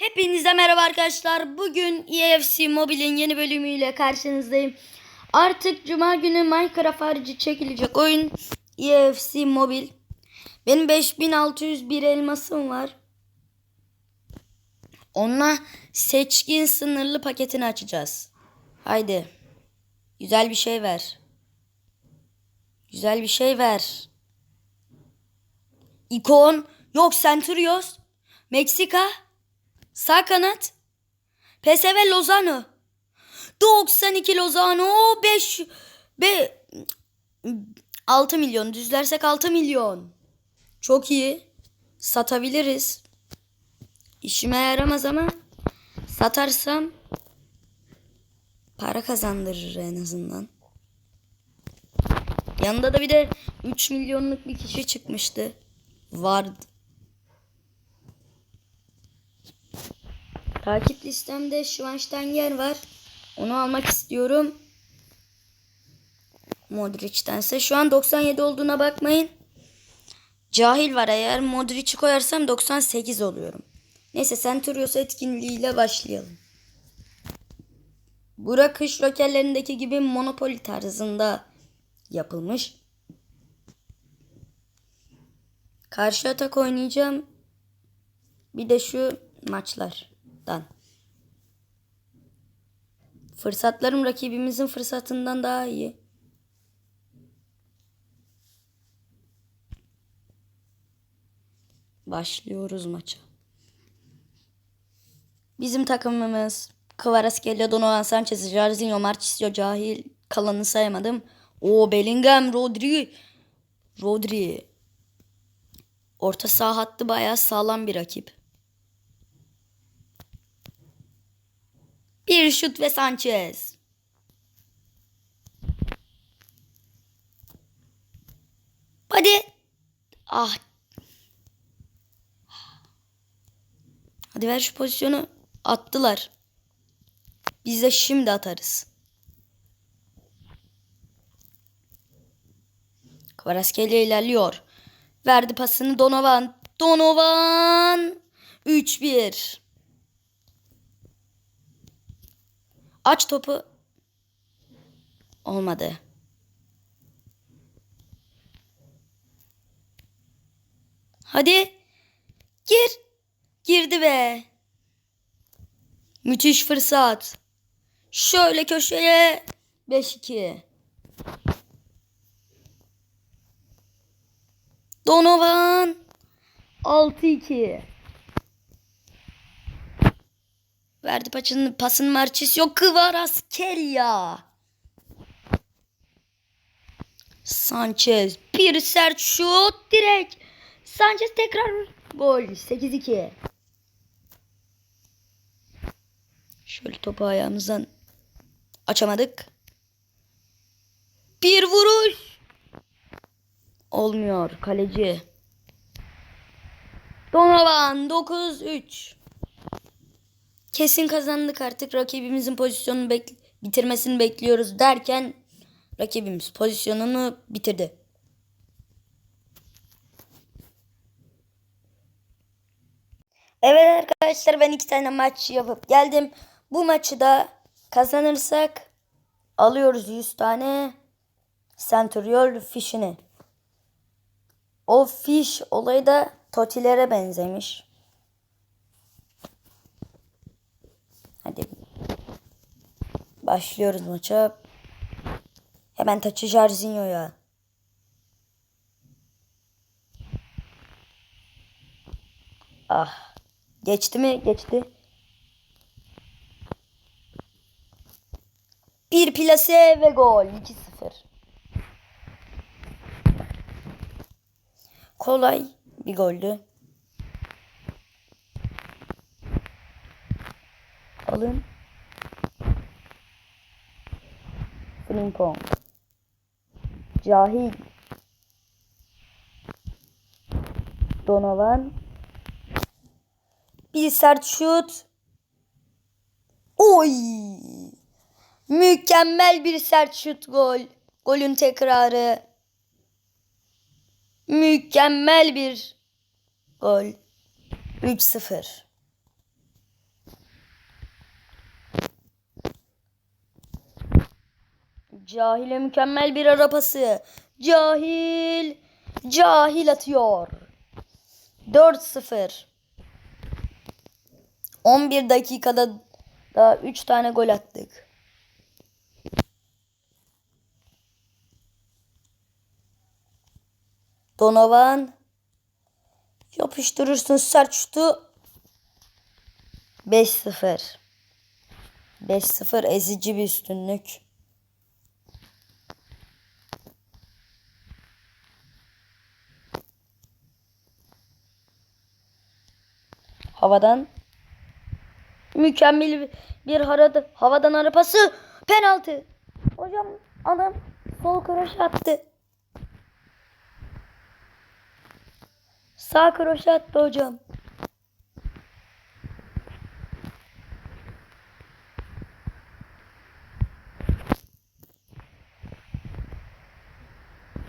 Hepinize merhaba arkadaşlar. Bugün EFC Mobile'in yeni bölümüyle karşınızdayım. Artık cuma günü Minecraft harici çekilecek oyun EFC Mobil. Benim 5601 elmasım var. Onunla seçkin sınırlı paketini açacağız. Haydi. Güzel bir şey ver. Güzel bir şey ver. İkon. Yok Centurios. Meksika. Sağ kanat. PSV Lozano. 92 Lozano. 5 be 6 milyon. Düzlersek 6 milyon. Çok iyi. Satabiliriz. İşime yaramaz ama satarsam para kazandırır en azından. Yanında da bir de 3 milyonluk bir kişi çıkmıştı. Vardı. Takip listemde Schweinsteiger var. Onu almak istiyorum. Modric'tense. Şu an 97 olduğuna bakmayın. Cahil var eğer Modric'i koyarsam 98 oluyorum. Neyse Centurios etkinliğiyle başlayalım. Bura kış lokallerindeki gibi Monopoly tarzında yapılmış. Karşı atak oynayacağım. Bir de şu maçlardan. Fırsatlarım rakibimizin fırsatından daha iyi. Başlıyoruz maça. Bizim takımımız Kvaratskhelia, Donovan Sanchez, Jarzinho, Marchisio, Cahil. Kalanını sayamadım. O Bellingham, Rodri. Rodri. Orta saha hattı bayağı sağlam bir rakip. Bir şut ve Sanchez. Hadi. Ah. Hadi ver şu pozisyonu. Attılar. Biz de şimdi atarız. Kvaratskhelia ilerliyor. Verdi pasını Donovan. Donovan. 3-1. Aç topu. Olmadı. Hadi. Gir. Girdi be. Müthiş fırsat. Şöyle köşeye. 5-2. Donovan. 6-2. Verdi paçını, pasın marçis yok. Kvaratskhelia. Sanchez. Bir sert şut. Direkt. Sanchez tekrar gol. 8-2. Şöyle topu ayağımızdan açamadık. Bir vuruş. Olmuyor. Kaleci. Donovan 9-3. Kesin kazandık artık. Rakibimizin pozisyonunu bek bitirmesini bekliyoruz derken rakibimiz pozisyonunu bitirdi. Evet arkadaşlar ben iki tane maç yapıp geldim. Bu maçı da kazanırsak alıyoruz 100 tane Centuriol fişini. O fiş olayı da totilere benzemiş. Hadi. Başlıyoruz maça. Hemen taçı Jarzinho'ya. Ah. Geçti mi? Geçti. Bir plase ve gol. 2-0. Kolay bir goldü. Frimpong. Cahil. Donovan. Bir sert şut. Oy! Mükemmel bir sert şut gol. Golün tekrarı. Mükemmel bir gol. 3-0. Cahile mükemmel bir arabası. Cahil. Cahil atıyor. 4-0. 11 dakikada da 3 tane gol attık. Donovan yapıştırırsın sert şutu. 5-0. 5-0 ezici bir üstünlük. Havadan mükemmel bir harada havadan arapası penaltı. Hocam adam sol kroşe attı. Sağ kroşe attı hocam.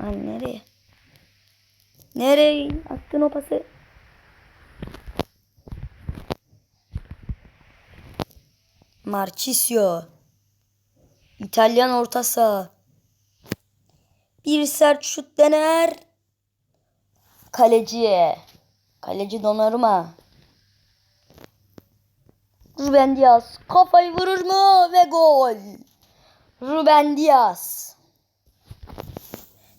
Lan nereye? Nereye attın o pası? Marchisio. İtalyan orta saha. Bir sert şut dener. Kaleciye. Kaleci Donnarumma. Ruben Diaz kafayı vurur mu ve gol. Ruben Diaz.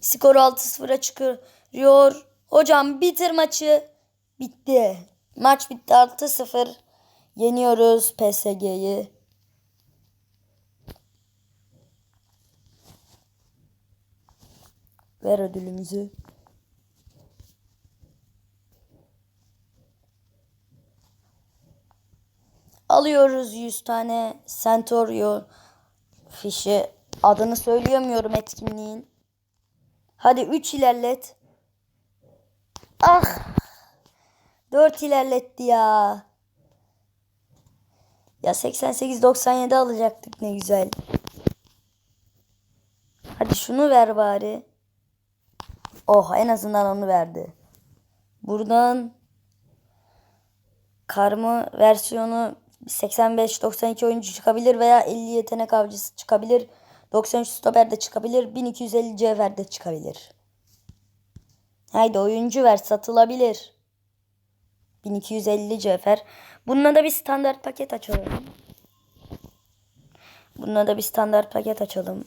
Skor 6-0'a çıkıyor. Hocam bitir maçı. Bitti. Maç bitti 6-0. Yeniyoruz PSG'yi. Ver ödülümüzü. Alıyoruz 100 tane Centurio fişi. Adını söyleyemiyorum etkinliğin. Hadi 3 ilerlet. Ah. 4 ilerletti ya. Ya 88-97 alacaktık ne güzel. Hadi şunu ver bari. Oh en azından onu verdi. Buradan karma versiyonu 85-92 oyuncu çıkabilir veya 50 yetenek avcısı çıkabilir. 93 stoper de çıkabilir. 1250 cevher de çıkabilir. Haydi oyuncu ver satılabilir. 1250 cevher. Bununla da bir standart paket açalım. Bununla da bir standart paket açalım.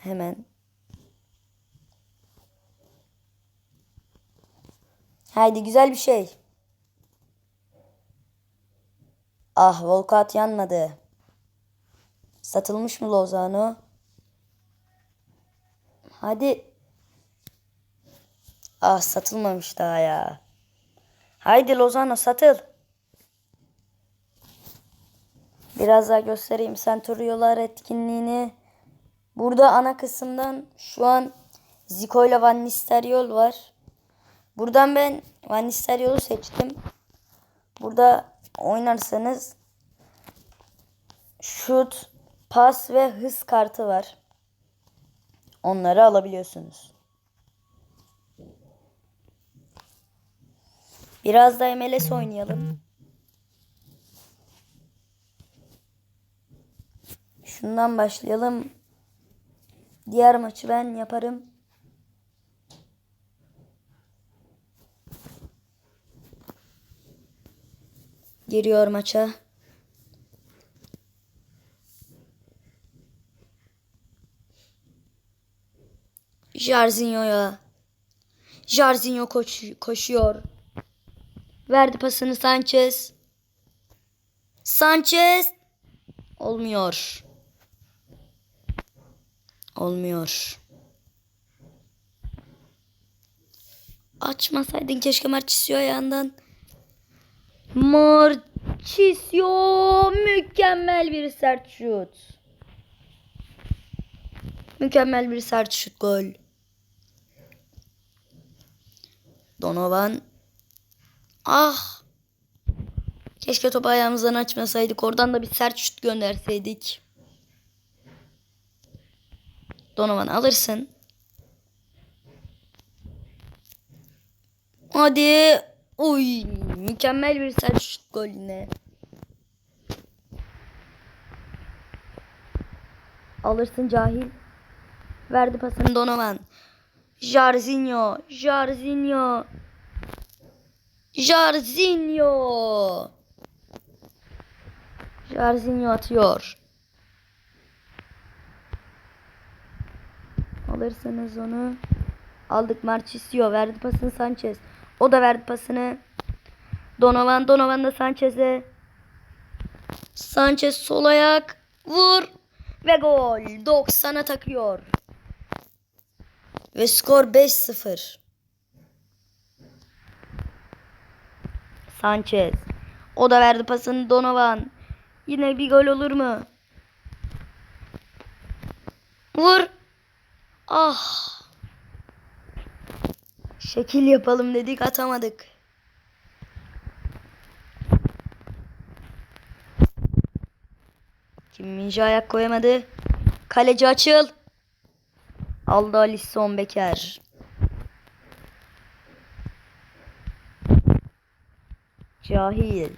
Hemen. Haydi güzel bir şey. Ah Volkat yanmadı. Satılmış mı Lozano? Hadi. Ah satılmamış daha ya. Haydi Lozano satıl. Biraz daha göstereyim Centuriolar etkinliğini. Burada ana kısımdan şu an Zico ile Van Nistelrooy var. Buradan ben Van Nistelrooy'u seçtim. Burada oynarsanız şut, pas ve hız kartı var. Onları alabiliyorsunuz. Biraz da MLS oynayalım. Şundan başlayalım. Diğer maçı ben yaparım. Giriyor maça. Jarzinho'ya. Jarzinho koş, koşuyor. Verdi pasını Sanchez. Sanchez. Olmuyor. Olmuyor. Açmasaydın keşke Marchisio ayağından. Marchisio mükemmel bir sert şut. Mükemmel bir sert şut gol. Donovan. Ah. Keşke topu ayağımızdan açmasaydık. Oradan da bir sert şut gönderseydik. Donovan alırsın. Hadi. Uy, mükemmel bir sert şut gol yine. Alırsın cahil. Verdi pasını Donovan. Jarzinho. Jarzinho. Jarzinho. Jarzinho atıyor. Alırsanız onu. Aldık Marchisio. Verdi pasını Sanchez. O da verdi pasını. Donovan. Donovan da Sanchez'e. Sanchez sol ayak. Vur. Ve gol. 90'a takıyor. Ve skor 5-0. Sanchez. O da verdi pasını Donovan. Yine bir gol olur mu? Vur. Ah. Şekil yapalım dedik atamadık. Kim Minji ayak koyamadı. Kaleci açıl. Aldı Alisson Beker. Cahil.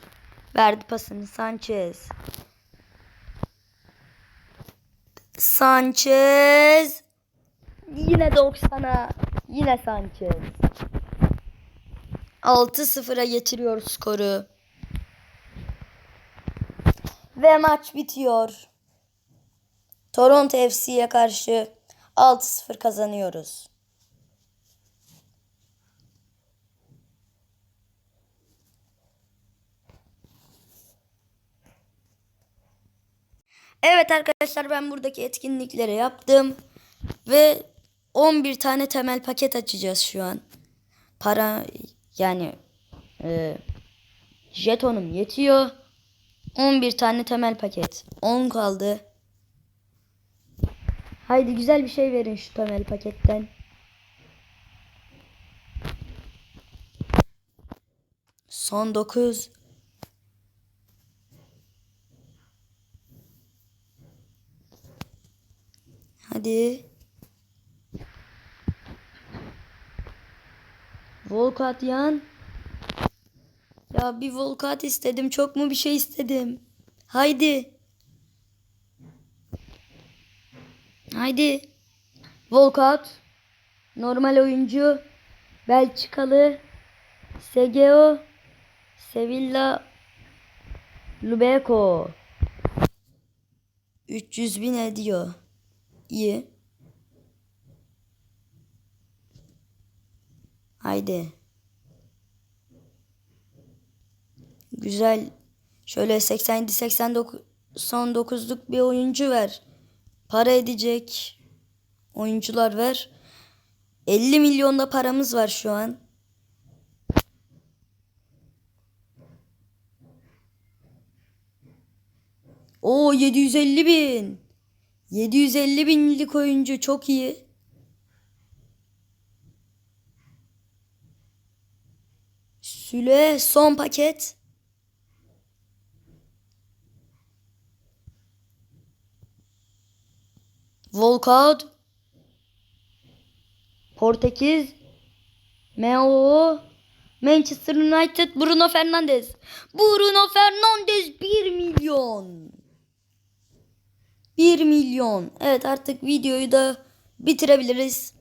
Verdi pasını Sanchez. Sanchez. Yine 90'a. Yine Sanchez. 6-0'a getiriyor skoru. Ve maç bitiyor. Toronto FC'ye karşı 6-0 kazanıyoruz. Evet arkadaşlar ben buradaki etkinlikleri yaptım. Ve 11 tane temel paket açacağız şu an. Para yani e, jetonum yetiyor. 11 tane temel paket. 10 kaldı. Haydi güzel bir şey verin şu temel paketten. Son 9. Hadi. Volkat yan. Ya bir volkat istedim. Çok mu bir şey istedim? Haydi. Haydi. Volkat. Normal oyuncu. Belçikalı. Segeo. Sevilla. Lubeko. 300 bin ediyor. İyi. Haydi. Güzel. Şöyle 87 89 son 9'luk bir oyuncu ver. Para edecek oyuncular ver. 50 milyonda paramız var şu an. Oo 750 bin. 750 binlik oyuncu çok iyi. Süle son paket. Volkad. Portekiz. Meo. Manchester United. Bruno Fernandes. Bruno Fernandes 1 milyon. 1 milyon. Evet artık videoyu da bitirebiliriz.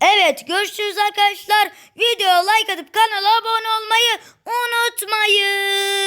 Evet görüşürüz arkadaşlar. Videoya like atıp kanala abone olmayı unutmayın.